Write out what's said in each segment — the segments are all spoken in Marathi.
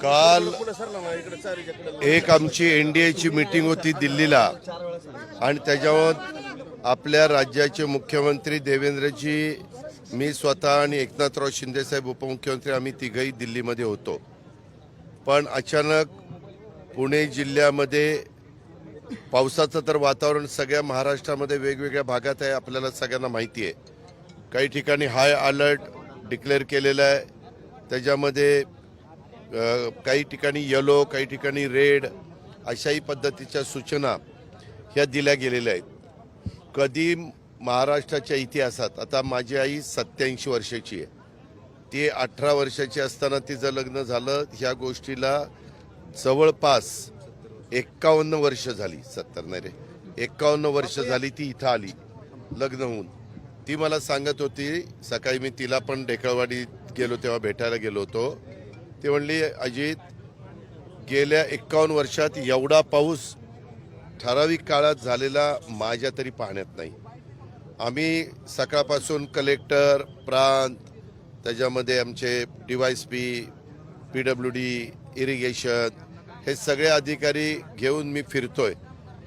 काल एक आमची एन डी एची मीटिंग होती दिल्लीला. आणि त्याच्यावर आपल्या राज्याचे मुख्यमंत्री देवेंद्रजी मी स्वतः आणि एकनाथराव शिंदेसाहेब उपमुख्यमंत्री आम्ही तिघही दिल्लीमध्ये होतो. पण अचानक पुणे जिल्ह्यामध्ये पावसाचं तर वातावरण सगळ्या महाराष्ट्रामध्ये वेगवेगळ्या भागात आहे आपल्याला सगळ्यांना माहिती आहे. काही ठिकाणी हाय अलर्ट डिक्लेअर केलेलं आहे. त्याच्यामध्ये काही ठिकाणी येलो काही ठिकाणी रेड अशाही पद्धतीच्या सूचना ह्या दिल्या गेलेल्या आहेत. कधी महाराष्ट्राच्या इतिहासात आता माझी आई सत्याऐंशी वर्षाची आहे. ती अठरा वर्षाची असताना तिचं लग्न झालं ह्या गोष्टीला जवळपास एक्कावन्न वर्ष झाली सत्तर नाही रे एक्कावन्न वर्ष झाली ती इथं आली लग्न होऊन. ती मला सांगत होती सकाळी मी तिला पण ढेकळवाडीत गेलो तेव्हा भेटायला गेलो होतो. ते म्हणली अजित गेल्या एक्कावन्न वर्षात एवढा पाऊस ठराविक काळात झालेला माझ्या तरी पाहण्यात नाही. आम्ही सकाळपासून कलेक्टर प्रांत त्याच्यामध्ये आमचे D Y P P W D irrigation हे सगळे अधिकारी घेऊन मी फिरतोय.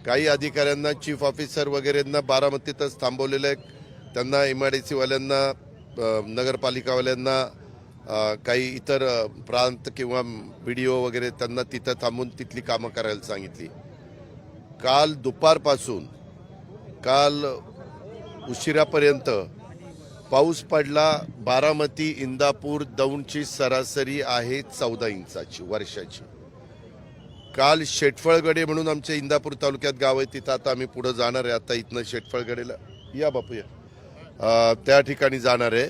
काही अधिकाऱ्यांना चीफ ऑफिसर वगैरेंना बारामतीतच थांबवलेलं आहे. त्यांना एम आय डी सीवाल्यांना नगरपालिकावाल्यांना काही इतर प्रांत किंवा बी डी ओ वगैरे त्यांना तिथं थांबून तिथली कामं करायला सांगितली. काल दुपारपासून काल उशिरापर्यंत पाऊस पडला बारामती इंदापूर दौंडची सरासरी आहे चौदा इंचाची वर्षाची. काल शेटफळगडे म्हणून आमच्या इंदापूर तालुक्यात गाव आहे तिथं आता आम्ही पुढं जाणार आहे आता इथनं शेटफळगडेला या बापू या त्या ठिकाणी जाणार आहे.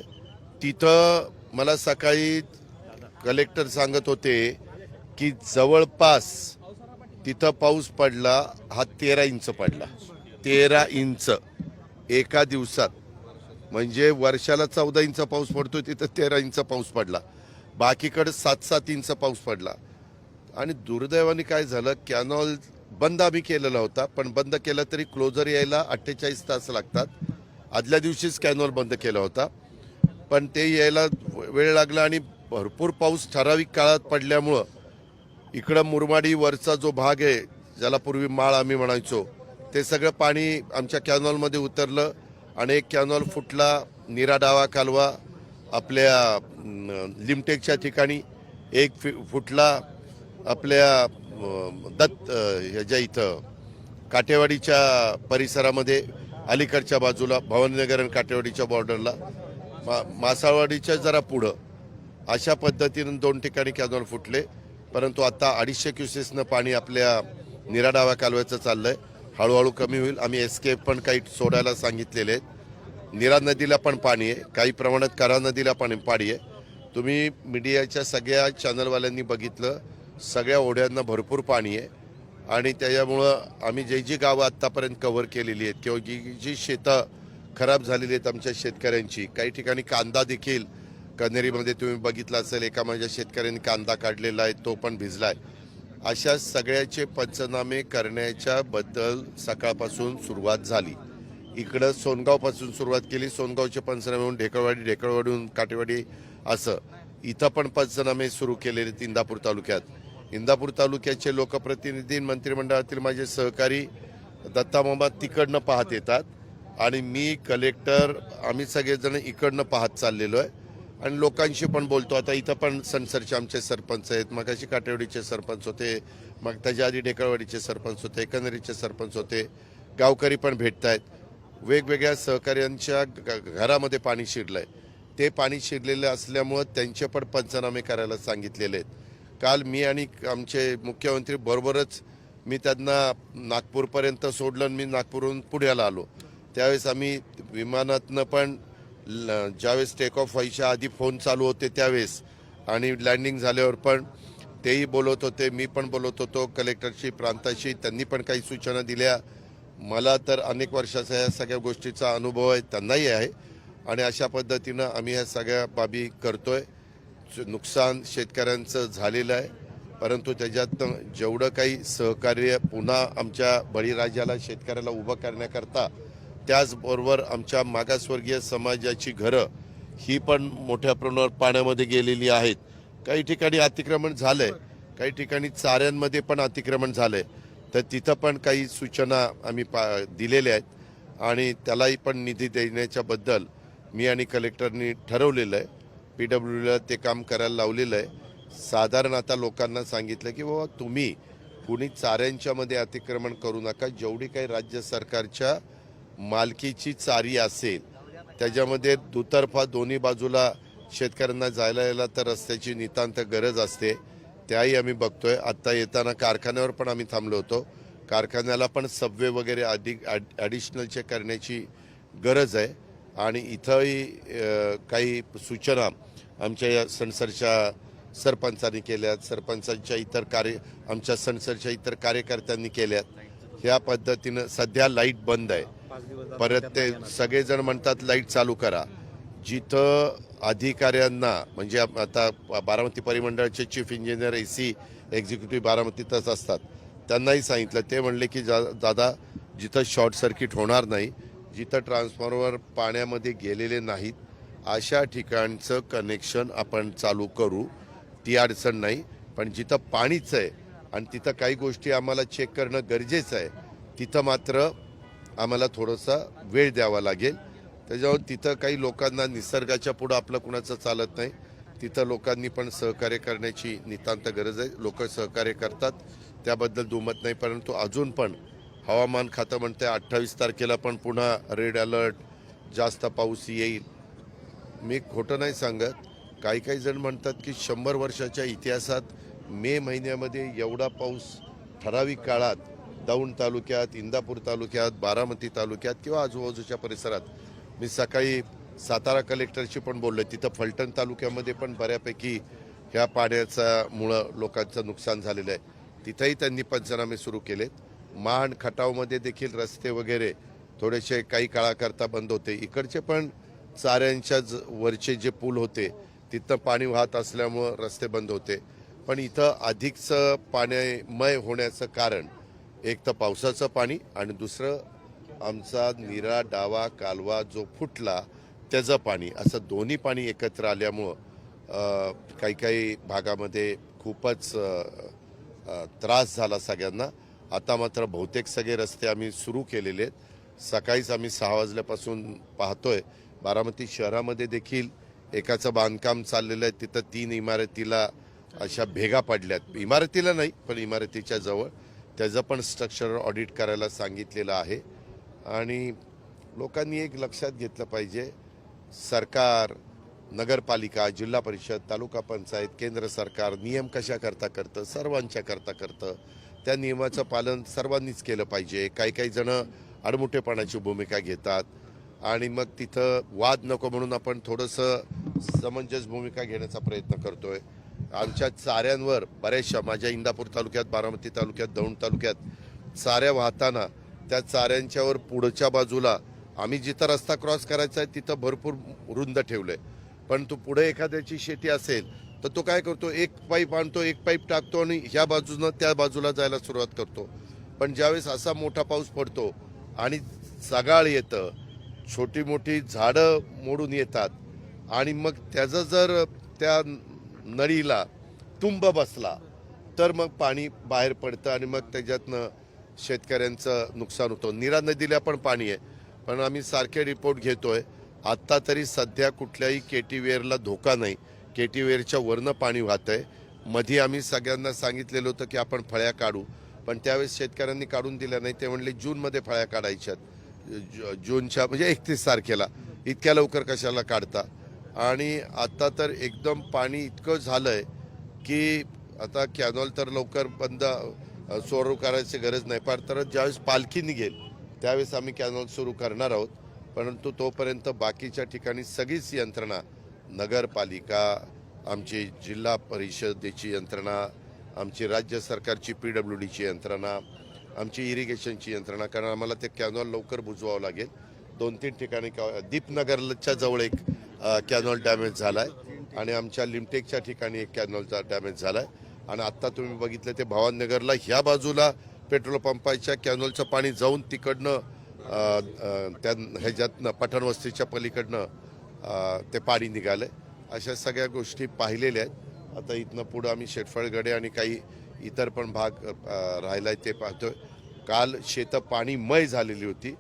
तिथं मला सकाळी कलेक्टर सांगत होते की जवळपास तिथं पाऊस पडला हा तेरा इंच पडला. तेरा इंच. एका दिवसात. म्हणजे वर्षाला चौदा इंच पाऊस पडतो तिथं तेरा इंच पाऊस पडला. बाकीकडे सात सात इंच पाऊस पडला. आणि दुर्दैवाने काय झालं कॅनॉल बंद आम्ही केलेला होता पण बंद केला तरी क्लोजर यायला अठ्ठेचाळीस तास लागतात. आदल्या दिवशीच कॅनॉल बंद केला होता. पण ते यायला वेळ लागला आणि भरपूर पाऊस ठराविक काळात पडल्यामुळं इकडं मुरमाडी वरचा जो भाग आहे ज्याला पूर्वी माळ आम्ही म्हणायचो ते सगळं पाणी आमच्या कॅनॉलमध्ये उतरलं आणि एक कॅनॉल फुटला निरा डावा कालवा आपल्या लिमटेकच्या ठिकाणी. एक फि- फुटला आपल्या दत्त ह्याच्या इथं काटेवाडीच्या परिसरामध्ये अलीकडच्या बाजूला भवानीनगर आणि काटेवाडीच्या बॉर्डरला मा मासाळवाडीच्या जरा पुढं. अशा पद्धतीनं दोन ठिकाणी कॅनॉल फुटले. परंतु आता अडीचशे क्युसेसनं पाणी आपल्या निराडावा कालव्याचं आहे हळूहळू कमी होईल. आम्ही एस्केप पण काही सोडायला सांगितलेले आहेत. निरा नदीला पण पाणी आहे. काही प्रमाणात करा नदीला पण पाणी आहे. तुम्ही मीडियाच्या सगळ्या चॅनलवाल्यांनी बघितलं. सगळ्या ओढ्यांना भरपूर पाणी आहे. आणि त्याच्यामुळं आम्ही जे जी गावं आत्तापर्यंत कव्हर केलेली आहेत किंवा जी जी शेतं खराब झालेली आहेत आमच्या शेतकऱ्यांची. काही ठिकाणी कांदा देखील कन्हेरीमध्ये तुम्ही बघितलं असेल एका माझ्या शेतकऱ्यांनी कांदा काढलेला आहे तो पण भिजला आहे अशा सगळ्याचे पंचनामे करण्याच्या बद्दल सकाळपासून सुरुवात झाली. इकडं सोनगावपासून सुरुवात केली सोनगावचे पंचनामे होऊन ढेकळवाडी ढेकळवाडीहून काटेवाडी असं. इथं पण पंचनामे सुरू केलेले इंदापूर तालुक्यात. इंदापूर तालुक्याचे लोकप्रतिनिधी मंत्रिमंडळातील माझे सहकारी दत्तामामा तिकडनं पाहत येतात. आणि मी कलेक्टर आम्ही सगळेजण इकडनं पाहत चाललेलो आहे. आणि लोकांशी पण बोलतो. आता इथं पण सनसरचे आमचे सरपंच आहेत. मग अशी काटेवाडीचे सरपंच होते. मग त्याच्या आधी ढेकळवाडीचे सरपंच होते. एकंदरीचे सरपंच होते. गावकरी पण भेटत आहेत वेगवेगळ्या सहकाऱ्यांच्या घरामध्ये पाणी शिरलंय. ते पाणी शिरलेलं असल्यामुळं त्यांचे पण पंचनामे करायला सांगितलेले आहेत. काल मी आणि आमचे मुख्यमंत्री बरोबरच मी त्यांना नागपूरपर्यंत सोडलं आणि मी नागपूरहून पुण्याला आलो. त्यावेळेस आम्ही विमानातनं पण ल- ज्यावेळेस टेक ऑफ व्हायच्या आधी फोन चालू होते त्यावेळेस. आणि लँडिंग झाल्यावर पण तेही बोलत होते मी पण बोलत होतो कलेक्टरशी प्रांताशी त्यांनी पण काही सूचना दिल्या. मला तर अनेक वर्षाचा या सगळ्या गोष्टीचा अनुभव आहे त्यांनाही आहे. आणि अशा पद्धतीनं आम्ही ह्या सगळ्या बाबी करतोय. आहे नुकसान शेतकऱ्यांचं झालेलं आहे. परंतु त्याच्यातनं जेवढं काही सहकार्य पुन्हा आमच्या बळीराजाला शेतकऱ्याला उभं करण्याकरता त्याचबरोबर आमच्या मागासवर्गीय समाजाची घरं ही पण मोठ्या प्रमाणावर पाण्यामध्ये गेलेली आहेत. काही ठिकाणी अतिक्रमण झालं आहे काही ठिकाणी चाऱ्यांमध्ये पण अतिक्रमण झालंय. तर तिथं पण काही सूचना आम्ही पा दिलेल्या आहेत आणि त्यालाही पण निधी देण्याच्याबद्दल मी आणि कलेक्टरनी ठरवलेलं आहे. पी डब्ल्यूला ते काम करायला लावलेलं आहे. साधारण आता लोकांना सांगितलं की बाबा तुम्ही कुणी चाऱ्यांच्यामध्ये अतिक्रमण करू नका. जेवढी काही राज्य सरकारच्या मालकीची चारी असेल त्याच्यामध्ये दुतर्फा दोन्ही बाजूला शेतकऱ्यांना जायला यायला तर रस्त्याची नितांत गरज असते. त्याही आम्ही बघतोय. आत्ता येताना कारखान्यावर पण आम्ही थांबलो होतो. कारखान्याला पण सबवे वगैरे अधिक ॲडिशनलचे करण्याची गरज आहे. आणि इथंही काही सूचना आमच्या या सणसरच्या सरपंचांनी केल्यात. सरपंचांच्या इतर कार्य आमच्या सणसरच्या इतर कार्यकर्त्यांनी केल्यात. ह्या पद्धतीनं सध्या लाइट बंद आहे. परत ते सगळेजण म्हणतात लाइट चालू करा. जिथं अधिकाऱ्यांना म्हणजे आता Baramati परिमंडळाचे chief engineer A C executive बारामतीतच असतात. त्यांनाही सांगितलं ते म्हणले की जा दादा जिथं शॉर्ट सर्किट होणार नाही जिथं ट्रान्सफॉर्मर पाण्यामध्ये गेलेले नाहीत अशा ठिकाणचं कनेक्शन आपण चालू करू ती अडचण नाही. पण जिथं पाणीच आहे आणि तिथं काही गोष्टी आम्हाला चेक करणं गरजेचं आहे तिथं मात्र आम्हाला थोडासा वेळ द्यावा लागेल. त्याच्यावर तिथं काही लोकांना निसर्गाच्या पुढं आपलं कुणाचं चालत नाही. तिथं लोकांनी पण सहकार्य करण्याची नितांत गरज आहे. लोक सहकार्य करतात. त्याबद्दल दुमत नाही. परंतु अजून पण हवामान खातं म्हणते अठ्ठावीस तारखेला पण पुन्हा रेड अलर्ट जास्त पाऊस येईल. मी खोटं नाही सांगत. काही काही जण म्हणतात की शंभर वर्षाच्या इतिहासात मे महिन्यामध्ये एवढा पाऊस ठराविक काळात दौंड तालुक्यात इंदापूर तालुक्यात बारामती तालुक्यात किंवा आजूबाजूच्या परिसरात मी सकाळी सातारा कलेक्टरशी पण बोललो तिथं फलटण तालुक्यामध्ये पण बऱ्यापैकी ह्या पाण्याचा मुळं लोकांचं नुकसान झालेलं आहे. तिथंही त्यांनी पंचनामे सुरू केलेत. मान खटावमध्ये देखील रस्ते वगैरे थोडेसे काही काळाकरता बंद होते. इकडचे पण चाऱ्यांच्या ज- वरचे जे पूल होते तिथं पाणी वाहत असल्यामुळं रस्ते बंद होते. पण इथं अधिकचं पाण्यामय होण्याचं कारण एक तर पावसाचं पाणी आणि दुसरं आमचा निरा डावा कालवा जो फुटला त्याचं पाणी. असं दोन्ही पाणी एकत्र आल्यामुळं काही काही भागामध्ये खूपच त्रास झाला सगळ्यांना. आता मात्र बहुतेक सगळे रस्ते आम्ही सुरू केलेले आहेत. सकाळीच आम्ही सहा वाजल्यापासून पाहतोय. बारामती शहरामध्ये देखील एकाचं बांधकाम चाललेलं आहे. तिथं तीन इमारतीला अशा भेगा पडल्यात. इमारतीला नाही पण इमारतीच्या जवळ. त्याचं पण स्ट्रक्चर ऑडिट करायला सांगितलेलं आहे. आणि लोकांनी एक लक्षात घेतलं पाहिजे सरकार नगरपालिका जिल्हा परिषद तालुका पंचायत केंद्र सरकार नियम कशा करता करतं सर्वांच्या करता करतं त्या नियमाचं पालन सर्वांनीच केलं पाहिजे. काही काही जणं आडमुठेपणाची भूमिका घेतात आणि मग तिथं वाद नको म्हणून आपण थोडंसं समंजस भूमिका घेण्याचा प्रयत्न करतोय. आमच्या चाऱ्यांवर बऱ्याचशा माझ्या इंदापूर तालुक्यात बारामती तालुक्यात दौंड तालुक्यात चाऱ्या वाहताना त्या चाऱ्यांच्यावर पुढच्या बाजूला आम्ही जिथं रस्ता क्रॉस करायचा आहे तिथं भरपूर रुंद ठेवलं. आहे पण तो पुढे एखाद्याची शेती असेल तर तो काय करतो? एक पाईप आणतो एक पाईप टाकतो आणि ह्या बाजूनं त्या बाजूला जायला सुरुवात करतो. पण ज्यावेळेस असा मोठा पाऊस पडतो आणि सगाळ येतं छोटी मोठी झाडं मोडून येतात आणि मग त्याचं जर त्या नळीला तुंब बसला तर मग पाणी बाहेर पडतं आणि मग त्याच्यातनं शेतकऱ्यांचं नुकसान होतं. निरा नदीला पण पाणी आहे पण आम्ही सारखे रिपोर्ट घेतोय. आत्ता तरी सध्या कुठल्याही केटीवेअरला धोका नाही. केटीवेअरच्या वरनं पाणी वाहत आहे मधी आम्ही सगळ्यांना सांगितलेलं होतं की आपण फळ्या काढू पण त्यावेळेस शेतकऱ्यांनी काढून दिल्या नाही. ते म्हणले जूनमध्ये फळ्या काढायच्यात. जूनच्या म्हणजे एकतीस तारखेला. इतक्या लवकर कशाला काढता? आणि आता तर एकदम पाणी इतकं झालं आहे की आता कॅनॉल तर लवकर बंद सुरू करायची गरज नाही. फार तर ज्यावेळेस पालखी निघेल त्यावेळेस आम्ही कॅनॉल सुरू करणार आहोत. परंतु तोपर्यंत बाकीच्या ठिकाणी सगळीच यंत्रणा नगरपालिका आमची जिल्हा परिषदेची यंत्रणा आमची राज्य सरकारची पी डब्ल्यू डीची यंत्रणा आमची इरिगेशनची यंत्रणा कारण आम्हाला ते कॅनॉल लवकर बुजवावं लागेल. दोन तीन ठिकाणी का- दीपनगरच्या जवळ एक कॅनॉल डॅमेज झाला आहे आणि आमच्या लिमटेकच्या ठिकाणी एक कॅनॉलचा डॅमेज झाला आहे आणि आत्ता तुम्ही बघितलं ते भवाननगरला ह्या बाजूला पेट्रोल पंपाच्या कॅनॉलचं पाणी जाऊन तिकडनं त्या ह्याच्यातनं पठाणवस्तीच्या पलीकडनं ते पाणी निघालं आहे अशा सगळ्या गोष्टी पाहिलेल्या आहेत. आता इथनं पुढं आम्ही शेटफळगडे आणि काही इतर पण भाग राहिला आहे ते पाहतोय. काल शेतं पाणीमय झालेली होती.